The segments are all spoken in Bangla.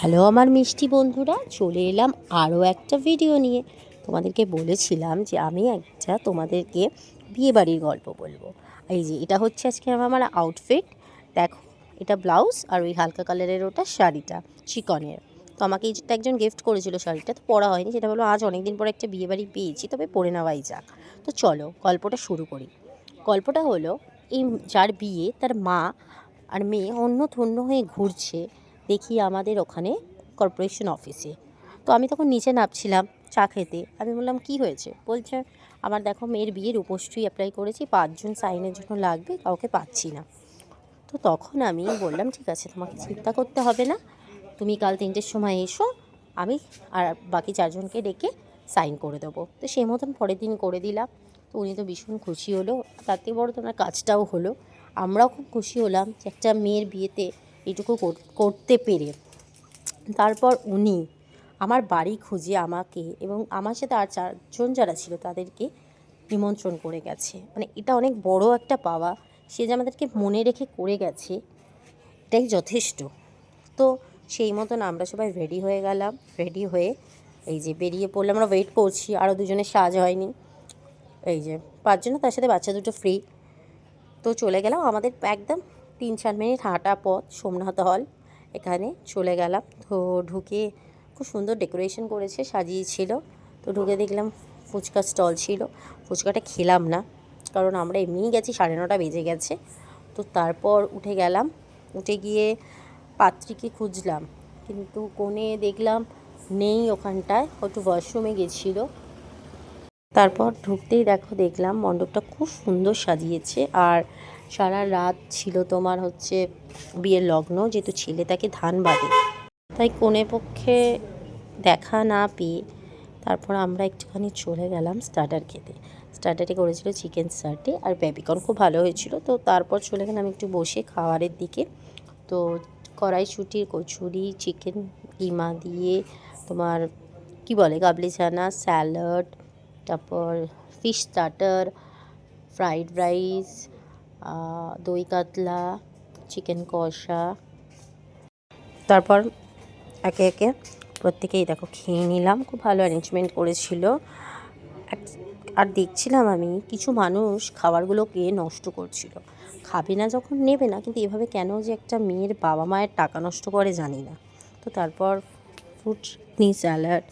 হ্যালো আমার মিষ্টি বন্ধুরা, চলে এলাম আরও একটা ভিডিও নিয়ে। তোমাদেরকে বলেছিলাম যে আমি একটা তোমাদেরকে বিয়েবাড়ির গল্প বলব। এই যে, এটা হচ্ছে আজকে আমার আউটফিট দেখো, এটা ব্লাউজ আর ওই হালকা কালারের ওটা শাড়িটা, চিকনের। তো আমাকে এটা একজন গিফট করেছিল শাড়িটা, তো পরা হয়নি, সেটা বলো আজ অনেক দিন পর একটা বিয়েবাড়ি পেয়েছি, তবে পরে নেওয়াই যাক। তো চলো, গল্পটা শুরু করি। গল্পটা হলো, এই যার বিয়ে, তার মা আর মেয়ে অন্য থন্য হয়ে ঘুরছে দেখি আমাদের ওখানে কর্পোরেশন অফিসে তো আমি তখন নিচে নামছিলাম চা খেতে। আমি বললাম, কি হয়েছে? বলছে, আমার দেখো মেয়ের বিয়ের উপশ্রী অ্যাপ্লাই করেছি, পাঁচজন সাইনের জন্য লাগবে, কাউকে পাচ্ছি না। তো তখন আমি বললাম, ঠিক আছে, তোমাকে চিন্তা করতে হবে না। তুমি কাল তিনটের সময় এসো, আমি আর বাকি চারজনকে ডেকে সাইন করে দেবো। তো সেই মতন পরের দিন করে দিলাম। তো উনি তো ভীষণ খুশি হলো। তাতে বড় তোমার কাজটাও হলো। আমরাও খুব খুশি হলাম যে একটা মেয়ের বিয়েতে এইটুকু কর- করতে পেরে। তারপর উনি আমার বাড়ি খুঁজে আমাকে এবং আমার সাথে আর চারজন যারা ছিল তাদেরকে নিমন্ত্রণ করে গেছে। মানে এটা অনেক বড় একটা পাওয়া, সে যে আমাদেরকে মনে রেখে করে গেছে, এটাই যথেষ্ট। তো সেই মতন আমরা সবাই রেডি হয়ে গেলাম রেডি হয়ে এই যে বেরিয়ে পড়লে আমরা ওয়েট করছি আরও দুজনের সাজ হয়নি। এই যে পাঁচজন, তার সাথে বাচ্চা দুটো ফ্রি তো চলে গেলাম আমাদের একদম তিন চার মিনিট হাঁটা পথ সোমনাথ হল। এখানে চলে গেলাম। তো ঢুকে খুব সুন্দর ডেকোরেশন করেছে, সাজিয়েছিল। তো ঢুকে দেখলাম ফুচকা স্টল ছিল। ফুচকাটা খেলাম না, কারণ আমরা এমনিই গেছি, সাড়ে নটা বেজে গেছে। তো তারপর উঠে গেলাম। উঠে গিয়ে পাত্রীকে খুঁজলাম। কিন্তু কোণে দেখলাম নেই ওখানটায় হয়তো ওয়াশরুমে গেছিল। তারপর ঢুকতেই দেখো, দেখলাম মণ্ডপটা খুব সুন্দর সাজিয়েছে। আর সারা রাত ছিল তোমার হচ্ছে বিয়ের লগ্ন, যেহেতু ছেলে তাকে ধান বাঁধে তাই কোনে পক্ষে দেখা না পেয়ে তারপর আমরা একটুখানি চলে গেলাম স্টার্টার খেতে। স্টার্টারে করেছিল চিকেন স্টার্টে আর বেবিকর্ন খুব ভালো হয়েছিল। তো তারপর চলে গেলাম একটু বসে খাবারের দিকে। তো কড়াইশুটির কচুরি চিকেন কিমা দিয়ে তোমার কি বলে কাবলি চানা স্যালাড তারপর ফিশ স্টার্টার ফ্রাইড রাইস দই কাতলা চিকেন কষা। তারপর একে একে প্রত্যেকেই দেখো খেয়ে নিলাম। খুব ভালো অ্যারেঞ্জমেন্ট করেছিল। আর দেখছিলাম আমি কিছু মানুষ খাবারগুলোকে নষ্ট করছিল। খাবে না যখন, নেবে না, কিন্তু এভাবে কেন যে একটা মেয়ের বাবা মায়ের টাকা নষ্ট করে জানি না। তো তারপর ফ্রুট স্যালাড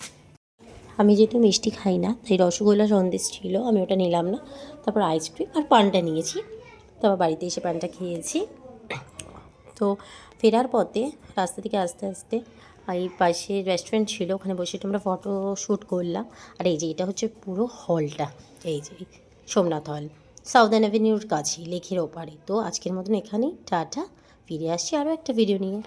আমি যেহেতু মিষ্টি খাই না, তাই রসগোল্লা সন্দেশ ছিল, আমি ওটা নিলাম না। তারপর আইসক্রিম আর পানটা নিয়েছি। তারপর বাড়িতে এসে পানটা খেয়েছি। তো ফেরার পথে রাস্তা থেকে আস্তে আস্তে এই পাশে রেস্টুরেন্ট ছিল, ওখানে বসে একটু আমরা ফটো শ্যুট করলাম। আর এই যে এটা হচ্ছে পুরো হলটা এই যে সোমনাথ হল সাউদার্ন অ্যাভিনিউর কাছে লেখের ওপারে। তো আজকের মতন এখানেই, টাটা। ফিরে আসছি আরও একটা ভিডিও নিয়ে।